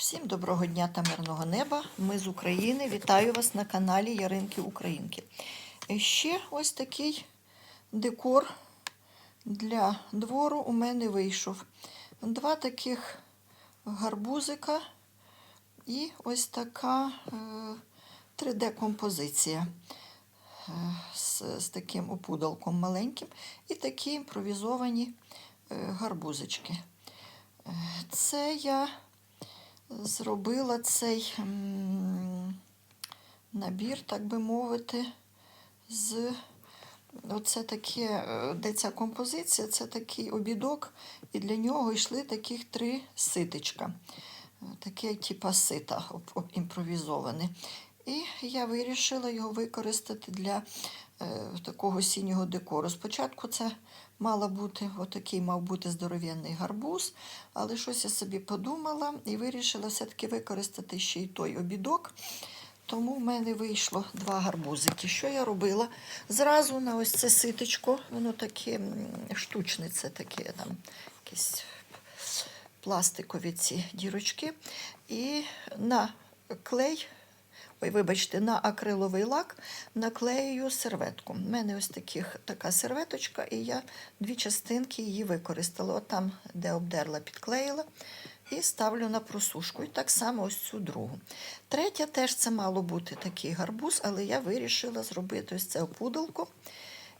Всім доброго дня та мирного неба. Ми з України. Вітаю вас на каналі Яринки Українки. Е, Ще ось такий декор для двору у мене вийшов. Два таких гарбузика і ось така 3D-композиція е, з, з таким опудалком маленьким. І такі імпровізовані е, гарбузички. Е, Це я зробила цей набір, так би мовити, з оце таке, де ця композиція, це такий обідок, і для нього йшли таких три ситечка. Е, Таке, типа сита імпровізоване. І я вирішила його використати для такого сінього декору. Спочатку це мала бути, отакий мав бути здоров'яний гарбуз, але щось я собі подумала і вирішила все-таки використати ще й той обідок. Тому в мене вийшло два гарбузики. Що я робила? Зразу на ось це ситочко, воно таке штучне, це таке там якісь пластикові ці дірочки. І на клей, ой, вибачте, на акриловий лак наклею серветку. У мене ось таких, така серветочка, і я дві частинки її використала. От там, де обдерла, підклеїла. І ставлю на просушку. І так само ось цю другу. Третя теж це мало бути такий гарбуз, але я вирішила зробити ось це опудалку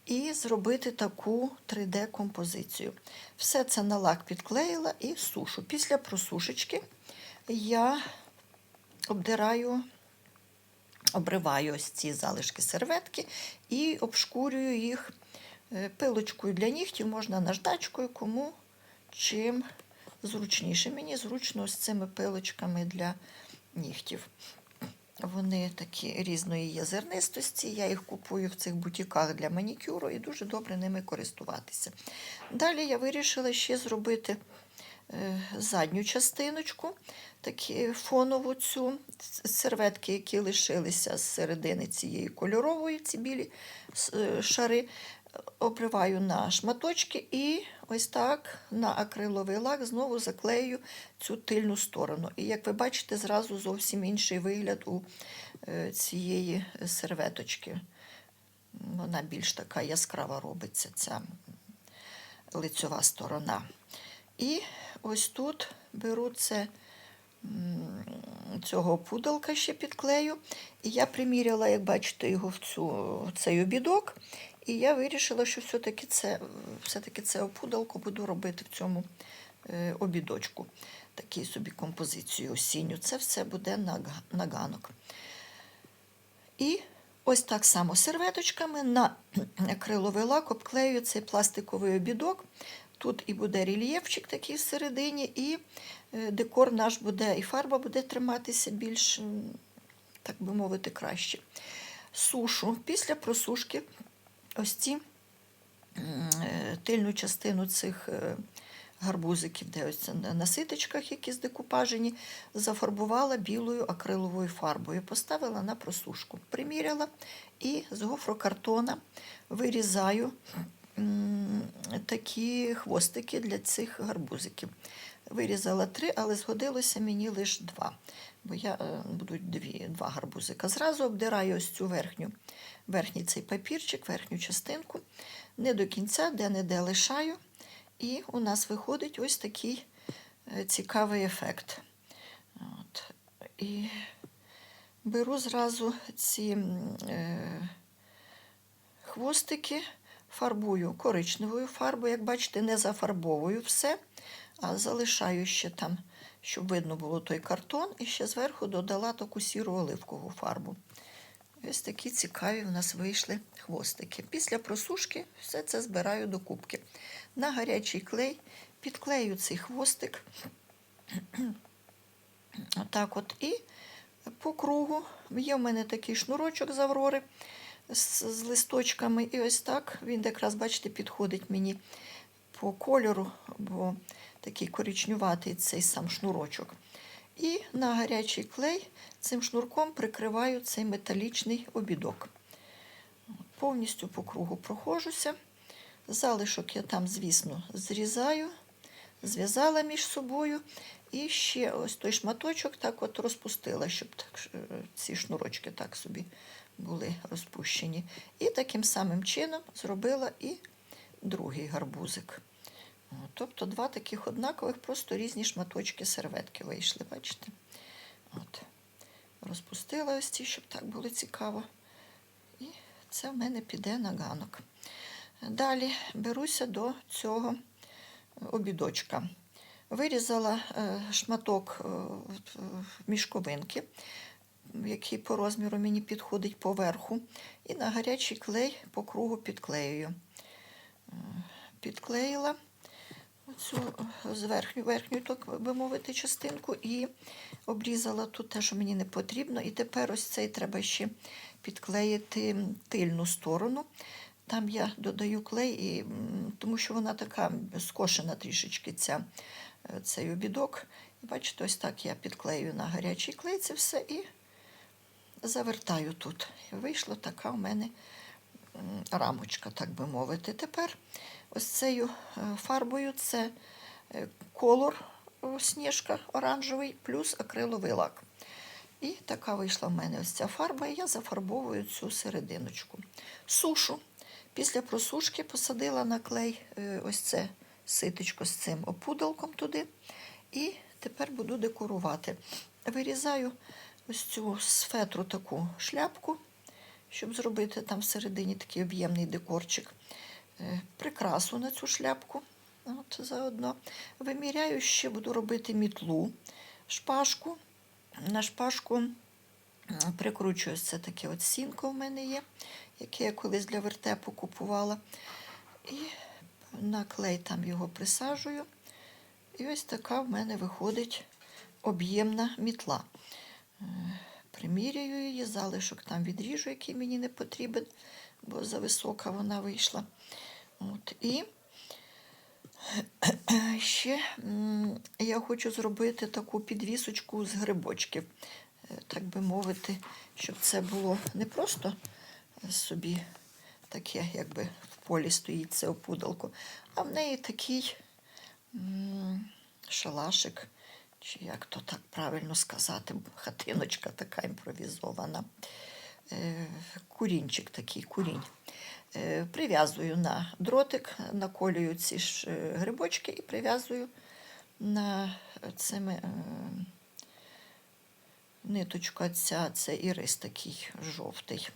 і зробити таку 3D-композицію. Все це на лак підклеїла і сушу. Після просушечки я обдираю, обриваю ось ці залишки серветки і обшкурюю їх е, пилочкою для нігтів, можна наждачкою, кому чим зручніше. Мені зручно з цими пилочками для нігтів. Вони такі різної є зернистості. Я їх купую в цих бутіках для манікюру і дуже добре ними користуватися. Далі я вирішила ще зробити задню частиночку, такі фонову цю серветки, які лишилися з середини цієї кольорової, ці білі е, шари. Обриваю на шматочки і ось так на акриловий лак знову заклею цю тильну сторону. І як ви бачите, зразу зовсім інший вигляд у е, цієї серветочки. Вона більш така яскрава робиться, ця лицьова сторона. І ось тут беру це, цього пудалка ще підклею. І я приміряла, як бачите, його в, цю, в цей обідок. І я вирішила, що все-таки це, все-таки це опудалку буду робити в цьому е, обідочку. Такий собі композицію осінню. Це все буде на, ганок. І ось так само серветочками на акриловий лак обклею цей пластиковий обідок. Тут і буде рельєфчик такий всередині, і е, декор наш буде, і фарба буде триматися більш, так би мовити, краще. Сушу. Після просушки ось ці е, тильну частину цих е, гарбузиків, де ось на ситочках, які здекупажені, зафарбувала білою акриловою фарбою, поставила на просушку. Приміряла і з гофрокартона вирізаю такі хвостики для цих гарбузиків. Вирізала три, але згодилося мені лише два. Бо я е, будуть дві, два гарбузика. Зразу обдираю ось цю верхню, верхній цей папірчик, верхню частинку, не до кінця, де-не-де лишаю. І у нас виходить ось такий е, цікавий ефект. От. І беру зразу ці е, хвостики, фарбую коричневою фарбою. Як бачите, не зафарбовую все, а залишаю ще там, щоб видно було той картон, і ще зверху додала таку сіру оливкову фарбу. Ось такі цікаві в нас вийшли хвостики. Після просушки все це збираю до кубки. На гарячий клей підклею цей хвостик. Отак от. І по кругу є в мене такий шнурочок з аврори з, з листочками. І ось так він якраз, бачите, підходить мені по кольору, бо такий коричнюватий цей сам шнурочок. І на гарячий клей цим шнурком прикриваю цей металічний обідок. Повністю по кругу проходжуся. Залишок я там, звісно, зрізаю зв'язала між собою і ще ось той шматочок так от розпустила, щоб так, е, ці шнурочки так собі були розпущені. І таким самим чином зробила і другий гарбузик. Тобто два таких однакових, просто різні шматочки серветки вийшли, бачите? От. Розпустила ось ці, щоб так було цікаво. І це в мене піде на ганок. Далі беруся до цього обідочка. Вирізала е, шматок е, е, мішковинки, який по розміру мені підходить поверху, і на гарячий клей по кругу підклеюю. Е, Підклеїла цю з верхню, так би мовити, частинку і обрізала тут те, що мені не потрібно. І тепер ось цей треба ще підклеїти тильну сторону. Там я додаю клей, і, тому що вона така скошена трішечки ця, е, цей обідок. І бачите, ось так я підклею на гарячий клей це все і завертаю тут. І вийшла така у мене рамочка, так би мовити. Тепер ось цією е, фарбою це е, колор сніжка оранжевий плюс акриловий лак. І така вийшла в мене ось ця фарба, і я зафарбовую цю серединочку. Сушу. Після просушки посадила на клей е, ось це ситочко з цим опудалком туди. І тепер буду декорувати. Вирізаю ось цю з фетру таку шляпку, щоб зробити там всередині такий об'ємний декорчик. Е, Прикрасу на цю шляпку. От заодно. Виміряю, ще буду робити мітлу, шпажку. На шпажку прикручую це таке от сінко в мене є, яке я колись для вертепу купувала. І на клей там його присаджую. І ось така в мене виходить об'ємна мітла. Е, Приміряю її, залишок там відріжу, який мені не потрібен, бо зависока вона вийшла. От. І ще я хочу зробити таку підвісочку з грибочків, так би мовити, щоб це було не просто собі таке, якби в полі стоїть це опудалко, а в неї такий шалашик, чи як то так правильно сказати, хатиночка така імпровізована. Е, Курінчик такий, курінь. Е, Прив'язую на дротик, наколюю ці ж е, грибочки і прив'язую на цими ниточка ця, це ірис такий жовтий.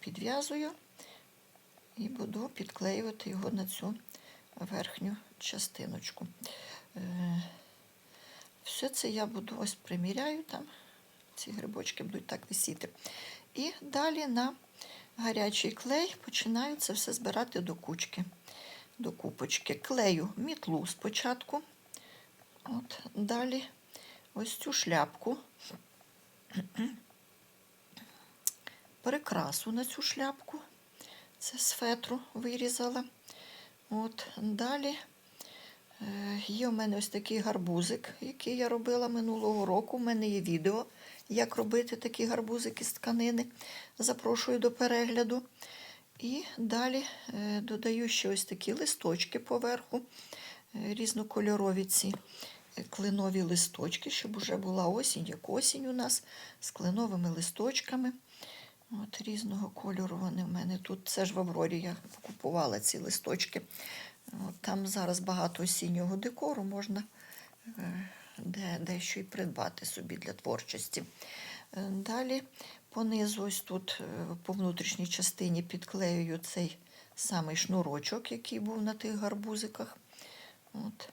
Підв'язую і буду підклеювати його на цю верхню частиночку. Е, Все це я буду ось приміряю там. Ці грибочки будуть так висіти. І далі на гарячий клей починаю це все збирати до кучки, до купочки. Клею мітлу спочатку. От, далі ось цю шляпку. Прикрасу на цю шляпку. Це з фетру вирізала. От, далі е, є у мене ось такий гарбузик, який я робила минулого року. У мене є відео, як робити такі гарбузики з тканини. Запрошую до перегляду. І далі е, додаю ще ось такі листочки поверху, е, різнокольорові ці клинові листочки, щоб вже була осінь, як осінь у нас, з кленовими листочками. От Різного кольору вони в мене тут. Це ж в Аврорі я купувала ці листочки. От, там зараз багато осіннього декору, можна е, де, дещо і придбати собі для творчості. Е, Далі понизу, ось тут е, по внутрішній частині підклеюю цей самий шнурочок, який був на тих гарбузиках. От.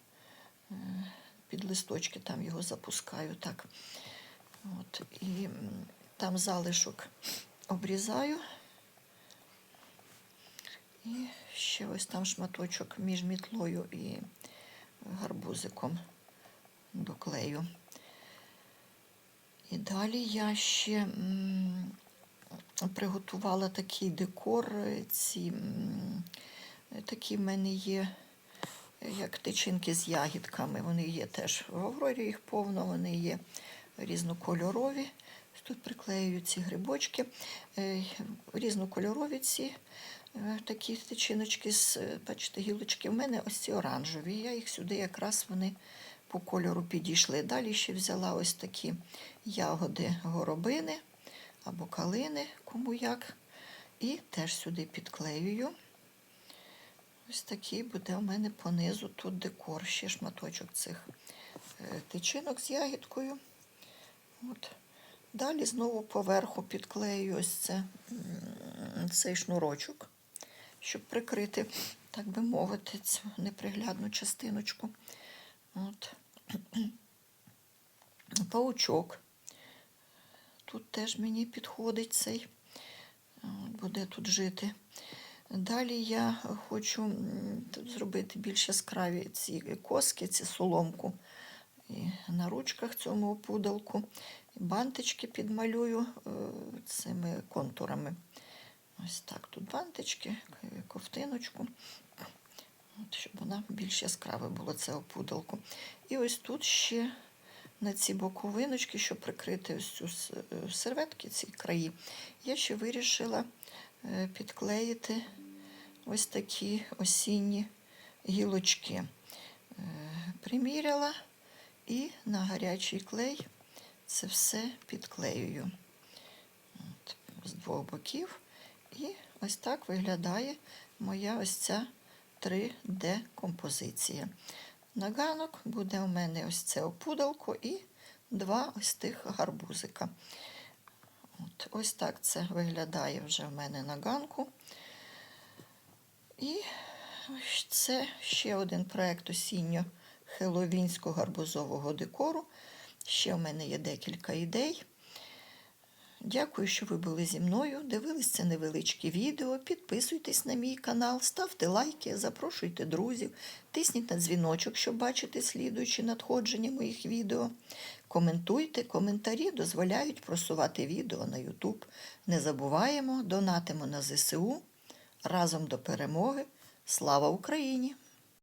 Під листочки там його запускаю. так. От. І там залишок обрізаю. І ще ось там шматочок між мітлою і гарбузиком доклею. І далі я ще приготувала такий декор. Ці, такі в мене є, як тичинки з ягідками. Вони є теж в Аврорі, їх повно, вони є різнокольорові. Тут приклеюю ці грибочки, е, різнокольорові ці е, такі тичиночки з, е, бачите, гілочки. У мене ось ці оранжеві. Я їх сюди якраз вони по кольору підійшли. Далі ще взяла ось такі ягоди горобини або калини, кому як. І теж сюди підклеюю. Ось такий буде у мене понизу тут декор, ще шматочок цих е, тичинок з ягідкою. От. Далі знову поверху підклею ось це, цей шнурочок, щоб прикрити, так би мовити, цю неприглядну частиночку. От. Паучок. Тут теж мені підходить цей, буде тут жити. Далі я хочу зробити більш яскраві ці коски, ці соломку. І на ручках цьому опудалку. Бантички підмалюю е, цими контурами. Ось так тут бантички, ковтиночку. От, щоб вона більш яскраве було це опудалку. І ось тут ще на ці боковиночки, щоб прикрити ось цю е, серветки, ці краї, я ще вирішила підклеїти ось такі осінні гілочки. Е, Приміряла і на гарячий клей це все підклеюю От, з двох боків. І ось так виглядає моя ось ця 3D-композиція. На ганок буде у мене ось це опудалко і два ось тих гарбузика. От, ось так це виглядає вже в мене на ганку. І це ще один проєкт осінньо хеловінського гарбузового декору. Ще в мене є декілька ідей. Дякую, що ви були зі мною. Дивились це невеличке відео. Підписуйтесь на мій канал, ставте лайки, запрошуйте друзів, тисніть на дзвіночок, щоб бачити слідуючі надходження моїх відео. Коментуйте, коментарі дозволяють просувати відео на YouTube. Не забуваємо, донатимо на ЗСУ. Разом до перемоги. Слава Україні!